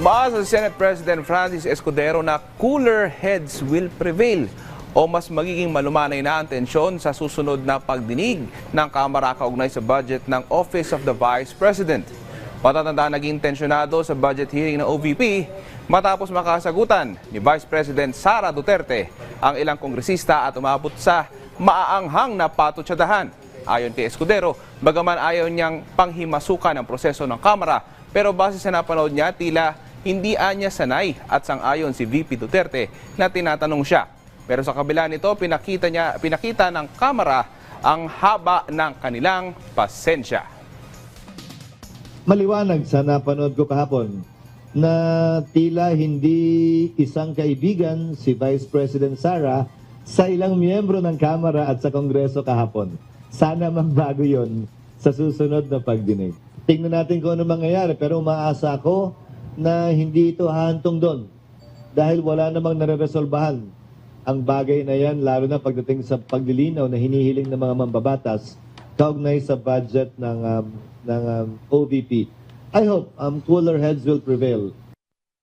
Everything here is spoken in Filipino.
Umaasa si Senate President Francis Escudero na cooler heads will prevail o mas magiging malumanay na ang tensyon sa susunod na pagdinig ng Kamara kaugnay sa budget ng Office of the Vice President. Matatanda naging tensyonado sa budget hearing ng OVP matapos makasagutan ni Vice President Sara Duterte ang ilang kongresista at umabot sa maaanghang na patutsadahan. Ayon kay Escudero, bagaman ayaw niyang panghimasukan ang proseso ng Kamara, pero base sa napanood niya, tila hindi anya sanay at sang-ayon si VP Duterte na tinatanong siya. Pero sa kabila nito, pinakita, niya, pinakita ng Kamara ang haba ng kanilang pasensya. maliwanag sa napanood ko kahapon na tila hindi isang kaibigan si Vice President Sara sa ilang miyembro ng Kamara at sa Kongreso kahapon. Sana magbago yon sa susunod na pagdinig. Tingnan natin kung ano mangyayari pero umaasa ako na hindi ito hahantong doon dahil wala namang nare-resolbahan ang bagay na yan lalo na pagdating sa paglilinaw na hinihiling ng mga mambabatas kaugnay sa budget ng um, ng um, OVP. I hope um, cooler heads will prevail